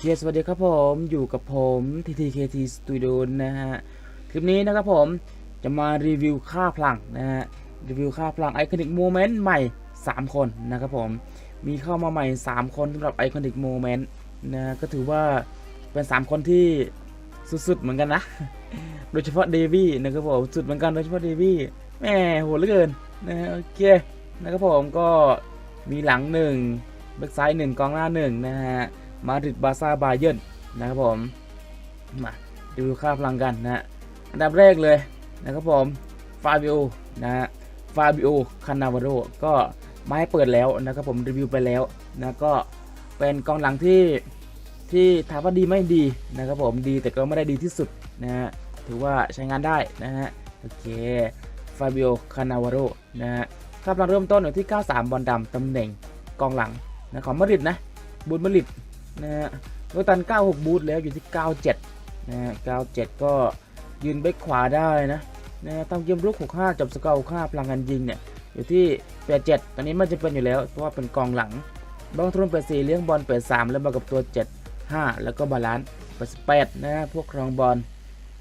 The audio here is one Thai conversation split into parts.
เคสวัสดีครับผมอยู่กับผม TTKT Studio นะฮะ คลิปนี้นะครับผมจะมารีวิวค่าพลังนะฮะ รีวิวค่าพลังไอคอนิกโมเมนต์ใหม่ 3 คนนะครับผม มีเข้ามาใหม่ 3 คนสำหรับไอคอนิกโมเมนต์นะก็ถือว่าเป็น 3 คนที่สุดๆเหมือนกันนะ โดยเฉพาะเดวี่นะครับผมสุดเหมือนกันโดยเฉพาะเดวี่แม่โหดเหลือเกินนะฮะโอเคนะครับผมก็มีหลังหนึ่งแบ็กซ้ายหนึ่งกองหน้าหนึ่งนะฮะ มาดริดบาซ่าบาเยิร์นนะครับผมมาดูค่าพลังกันนะฮะอันดับแรกเลยนะครับผมฟาบิโอนะฮะฟาบิโอคานาวาโรก็มาให้เปิดแล้วนะครับผมรีวิวไปแล้วนะก็เป็นกองหลังที่ที่ถามว่าดีไม่ดีนะครับผมดีแต่ก็ไม่ได้ดีที่สุดนะฮะถือว่าใช้งานได้นะฮะโอเคฟาบิโอคานาวาโรนะฮะค่าพลังเริ่มต้นอยู่ที่ 93 บอลดำตำแหน่งกองหลังนะของมาดริดนะบูนมาดริด นะฮะโรตัน 96 บูทแล้วอยู่ที่ 97 นะฮะ 97 ก็ยืนเบคขวาได้นะนะฮะทำเกมรุก 65 จบสกอร์ 65 พลังงานยิงเนี่ยอยู่ที่ 87 ตอนนี้มันจะเป็นอยู่แล้วเพราะว่าเป็นกองหลังบางทุน 84 เลี้ยงบอล 83 แล้วมากับตัว 7 5 แล้วก็บาลานซ์88 นะฮะ พวกครองบอล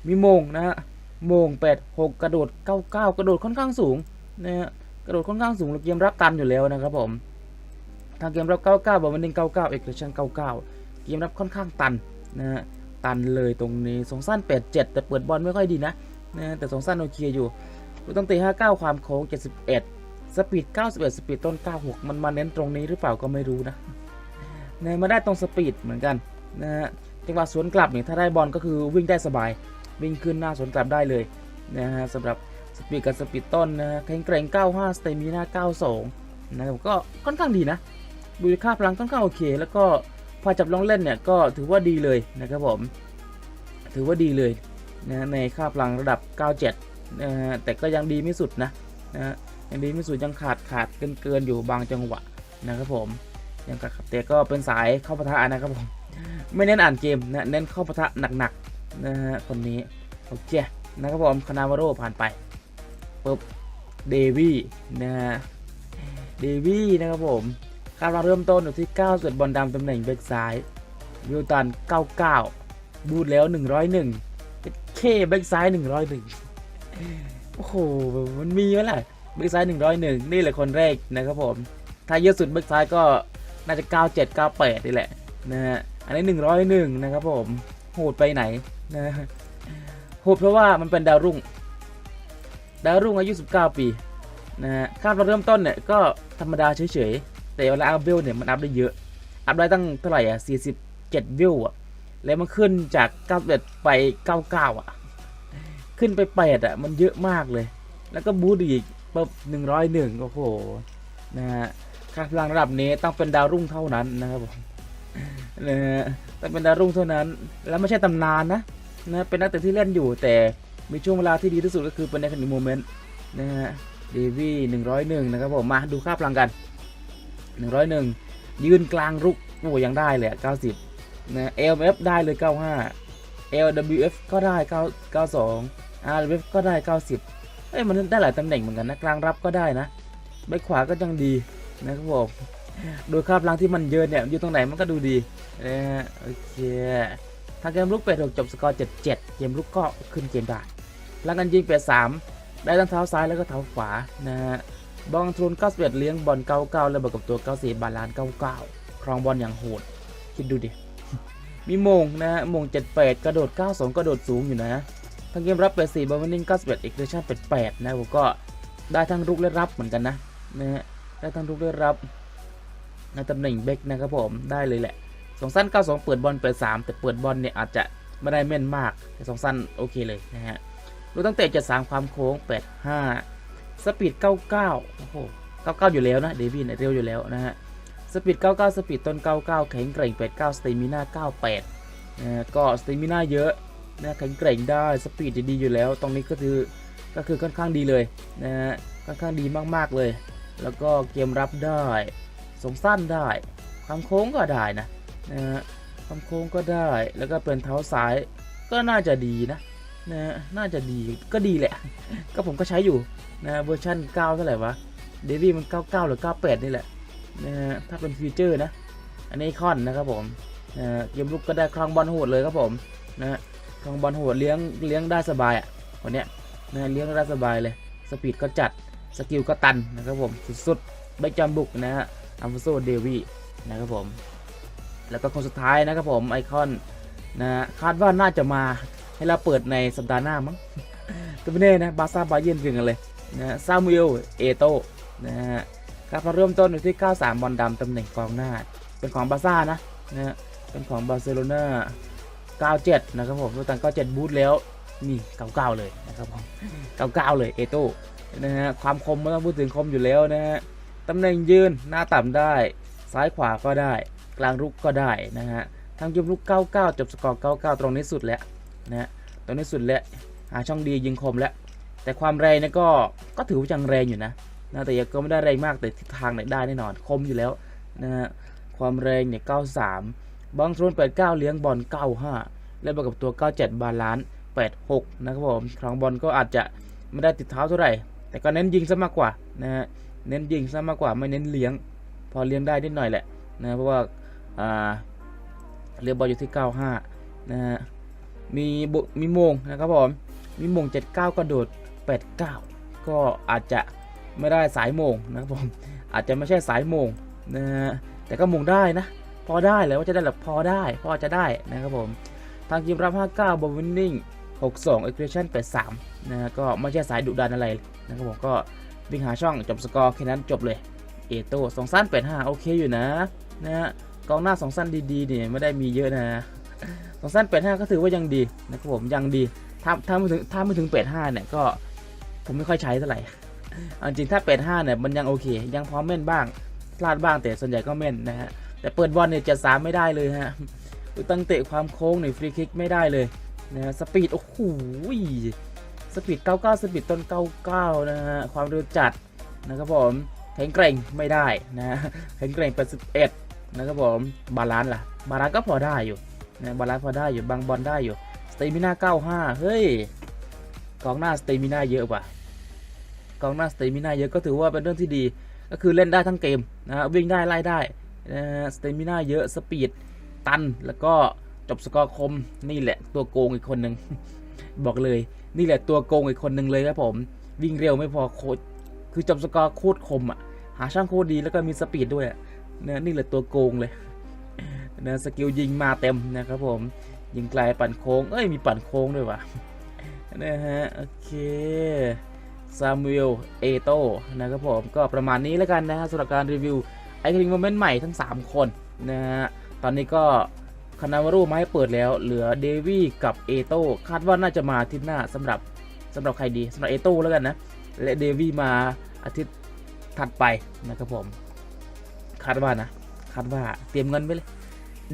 มีโมงนะฮะ โมง 8 6 กระโดด 99 กระโดดค่อนข้างสูงนะฮะ กระโดดค่อนข้างสูงแล้วเกมรับตันอยู่แล้วนะครับผม ทางเกมรับ 99 บอลมันดิง99 เอกชัน99 เกมรับค่อนข้างตันนะฮะตันเลยตรงนี้สองสั้น 87 แต่เปิดบอลไม่ค่อยดีนะนะแต่สองสั้นโอเคอยู่ลูกตั้งตะ59 ความโค้ง 71 สปีด 91 สปีดต้น 96 มันมาเน้นตรงนี้หรือเปล่าก็ไม่รู้นะนะมาได้ตรงสปีดเหมือนกันนะฮะจังหวะสวนกลับเนี่ยถ้าได้บอลก็คือวิ่งได้สบาย วิ่งขึ้นหน้าสวนกลับได้เลยนะฮะสำหรับสปีดกับสปีดต้นนะแข็งแกร่ง 95 สเตมินา92นะครับก็ค่อนข้างดีนะ ดูค่าพลังค่อนข้างโอเค แล้วก็พอจับลองเล่นเนี่ยก็ถือว่าดีเลยนะครับผม ถือว่าดีเลยนะในค่าพลังระดับ 97นะฮะแต่ก็ยังดีไม่สุดนะนะฮะยังดีไม่สุดยังขาดขาดเกินเกินอยู่บางจังหวะนะครับผมยังขาดแต่ก็เป็นสายเข้าปะทะนะครับผมไม่เน้นอ่านเกมนะเน้นเข้าปะทะหนักๆนะฮะคนนี้โอเคนะครับผมคานาวาโรผ่านไปปุ๊บเดวี่นะฮะเดวี่นะครับผม คาราเริ่มต้นอยู่ที่ 9 ส่วนบอลดำตำแหน่งเบกซ้ายวิวตัน 99 บูทแล้ว 101เป็นเคเบกซ้าย 101 โอ้โห มันมีไหมล่ะเบกซ้าย 101 นี่แหละคนแรกนะครับผม ถ้าเยอะสุดเบกซ้ายก็น่าจะ 97 98 นี่แหละนะฮะ อันนี้ 101 นะครับผม โหดไปไหนนะฮะโหดเพราะว่ามันเป็นดาวรุ่ง ดาวรุ่งอายุ 19 ปีนะฮะค่าราเริ่มต้นเนี่ยก็ธรรมดาเฉยๆ แต่เวลาอัพเวเนี่ยมันอัพได้เยอะ อัพได้ตั้งเท่าไหร่อะ47วิวอะ แล้วมันขึ้นจาก91ไป99อะ ขึ้นไป8อะ มันเยอะมากเลย แล้วก็บูสต์อีกปุ๊บ101โอ้โห นะฮะค่าพลังระดับนี้ต้องเป็นดาวรุ่งเท่านั้นนะครับผมนะฮะต้องเป็นดาวรุ่งเท่านั้น แล้วไม่ใช่ตำนานนะ นะ เป็นนักเตะที่เล่นอยู่ แต่มีช่วงเวลาที่ดีที่สุดก็คือเป็นในคันโมเมนต์นะฮะเดวี่101นะครับผม มาดูค่าพลังกัน 101 ยืนกลางรุกโอ้ยังได้เลย90นะ LMF ได้เลย 95 LWF ก็ได้ 9 92 RWF ก็ได้ 90 เอ้ยมันได้หลายตำแหน่งเหมือนกันนะ กลางรับก็ได้นะใบขวาก็ยังดีนะครับผมโดยค่าพลังที่มันเยอะเนี่ยอยู่ตรงไหนมันก็ดูดีนะฮะโอเคทางเกมลุกเป็ดจบสกอร์ 77 เกมลุกก็ขึ้นเกมได้พลังกันยิงเป็ด3ได้ทั้งเท้าซ้ายแล้วก็เท้าขวานะฮะ บอลทรูน91 เลี้ยงบอล 99 แล้วบวกกับตัว 94 บาลานซ์99 ครองบอลอย่างโหด คิดดูดิ มีมงนะฮะมง 78 กระโดด 92 กระโดดสูงอยู่นะทั้งเกมรับ 84บอลวินนิ่ง91เอกเรชั่น88 นะผมก็ได้ทั้งรุกและรับเหมือนกันนะนะฮะได้ทั้งรุกและรับในตำแหน่งเบกนะครับผมได้เลยแหละสองสั้น 92 เปิดบอล83แต่เปิดบอลเนี่ยอาจจะไม่ได้แม่นมากแต่สองสั้นโอเคเลยนะฮะรู้ตั้งแต่73ความโค้ง 85 สปีด 99 โอ้โห 99 อยู่แล้วนะ เดวินเร็วอยู่แล้วนะฮะ สปีด 99 สปีดต้น 99 แข็งแกร่ง 89 สเตมิน่า 98 นะก็สเตมิน่าเยอะนะแข็งแกร่งได้ สปีดดีอยู่แล้ว ตรงนี้ก็คือ ก็คือค่อนข้างดีเลยนะฮะ ค่อนข้างดีมากๆเลย แล้วก็เกมรับได้ สงสั้นได้ ความโค้งก็ได้นะนะฮะ ความโค้งก็ได้ แล้วก็เป็นเท้าซ้าย ก็น่าจะดีนะ นะน่าจะดีก็ดีแหละ ก็ผมก็ใช้อยู่นะเวอร์ชัน9 เท่าไหร่วะเดวี่มัน 99 หรือ 98 นี่แหละนะฮะถ้าเป็นฟีเจอร์นะ อันนี้คอนนะครับผมนะเกมลุกก็ได้ครองบอลโหดเลยครับผมนะครองบอลโหดเลี้ยงเลี้ยงได้สบายอะคนเนี้ยนะเลี้ยงได้สบายเลย สปีดก็จัดสกิลก็ตันนะครับผมสุดๆไม่จำบุกนะฮะอัมฟโซเดวี่นะครับผม แล้วก็คนสุดท้ายนะครับผมไอคอนนะคาดว่าน่าจะมา ให้เราเปิดในสัปดาห์หน้ามั้งก็ไม่แน่นะบาซ่าบาเยิร์นถึงกันเลยนะฮะซามูเอลเอโตนะฮะครับมาเริ่มต้นอยู่ที่ 93 บอลดำตำแหน่งกองหน้า เป็นของบาซ่านะนะฮะเป็นของบาร์เซโลนา97 นะครับผมตัวตัง97 บูทแล้ว นี่99เลยนะครับผม99เลยเอโตนะฮะความคมไม่ต้องพูดถึงคมอยู่แล้วนะฮะตำแหน่งยืนหน้าต่ำได้ ซ้ายขวาก็ได้ กลางรุกก็ได้นะฮะทางยุบลุก 99 จบสกอร์ 99 ตรงนี้สุดแล้ว นะตรงนี้สุดแล้วหาช่องดียิงคมแล้ว แต่ความแรงนี่ยก็ก็ถือว่ายังแรงอยู่นะนะแต่ยังก็ไม่ได้แรงมากแต่ทิศทางเนี่ยได้แน่นอนคมอยู่แล้วนะฮะความแรงเนี่ย 93 บางโซน89 เลี้ยงบอล 95 และบวกกับตัว 97 บาลานซ์86 นะครับผมครองบอลก็อาจจะไม่ได้ติดเท้าเท่าไหร่ แต่ก็เน้นยิงซะมากกว่านะฮะเน้นยิงซะมากกว่าไม่เน้นเลี้ยง พอเลี้ยงได้นิดหน่อยแหละนะเพราะว่าอ่าเลี้ยงบอลอยู่ที่ 95 นะฮะ มีบุมีมงนะครับผมมีมง 79 กระโดด 89 ก็อาจจะไม่ได้สายมงนะครับผมอาจจะไม่ใช่สายมงนะฮะแต่ก็มงได้นะ พอได้เลยว่าจะได้หรือพอได้ พอจะได้นะครับผมทางทีมรับ 59บอลวินนิ่ง62เอ็กซ์เ t ชั่น83นะฮะก็ไม่ใช่สายดุดันอะไรนะครับผมก็วิ่งหาช่องจบสกอร์แค่นั้นจบเลยเอโต้สองสั้น85โอเคอยู่นะนะฮะกองหน้าสองสั้นดีๆเนี่ยไม่ได้มีเยอะนะ สองสั้น85ก็ถือว่ายังดีนะครับผมยังดีถ้าถ้าไม่ถึงถ้าไม่ถึง85เนี่ยก็ผมไม่ค่อยใช้เท่าไหร่เอาจริงถ้า85เนี่ยมันยังโอเค ยังพร้อมเม่นบ้างพลาดบ้างแต่ส่วนใหญ่ก็เม่นนะฮะแต่เปิดบอลเนี่ยจะสามไม่ได้เลยฮะตั้งเตะความโค้งในฟรีคิกไม่ได้เลยนะฮะสปีดโอ้โหสปีด 99 สปีดต้น 99 นะฮะ ความเร็วจัดนะครับผมแข็งแกร่งไม่ได้นะฮะแข็งแกร่ง81 นะครับผม บาลานซ์ล่ะ บาลานซ์ก็พอได้อยู่ นะบาลานซ์พอได้อยู่บางบอลได้อยู่สเตมิน่า95 เฮ้ยกองหน้าสเตมิน่าเยอะป่ะกองหน้าสเตมิน่าเยอะก็ถือว่าเป็นเรื่องที่ดี ก็คือเล่นได้ทั้งเกมนะวิ่งได้ไล่ได้นะสเตมิน่าเยอะสปีดตันแล้วก็จบสกอร์คมนี่แหละตัวโกงอีกคนหนึ่งบอกเลยนี่แหละตัวโกงอีกคนหนึ่งเลยครับผมวิ่งเร็วไม่พอโคตรคือจบสกอร์โคตรคมอะหาช่างโคตรดีแล้วก็มีสปีดด้วยอะนะนี่แหละตัวโกงเลย นะสกิลยิงมาเต็มนะครับผมยิงไกลปั่นโค้ง เอ้ยมีปั่นโค้งด้วยวะนะฮะโอเคซามูเอลเอโตนะครับผมก็ประมาณนี้แล้วกันนะฮะสำหรับการรีวิวไอคลิงโมเมนต์ใหม่ทั้ง 3 คนนะฮะตอนนี้ก็คานาวารุมาให้เปิดแล้ว เหลือเดวี่กับเอโตคาดว่าน่าจะมาอาทิตย์หน้าสำหรับสำหรับใครดีสำหรับเอโตแล้วกันนะ และเดวี่มาอาทิตย์ถัดไปนะครับผม คาดว่านะ คาดว่าเตรียมเงินไปเลย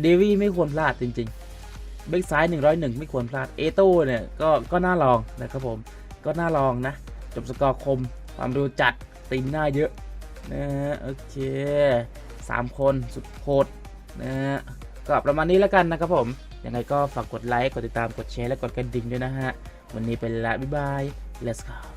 เดวี่ไม่ควรพลาดจริงๆเบกซ้าย 101 ไม่ควรพลาด เอโต้เนี่ยก็ก็น่าลองนะครับผม ก็น่าลองนะ จบสกอร์คม ความรูจัดตีมหน้าเยอะนะฮะโอเค 3 คนสุดโคตรนะฮะก็ประมาณนี้แล้วกันนะครับผม ยังไงก็ฝากกดไลค์ กดติดตาม กดแชร์ และกดกระดิ่งด้วยนะฮะ วันนี้เป็นละ บ๊ายบาย let's go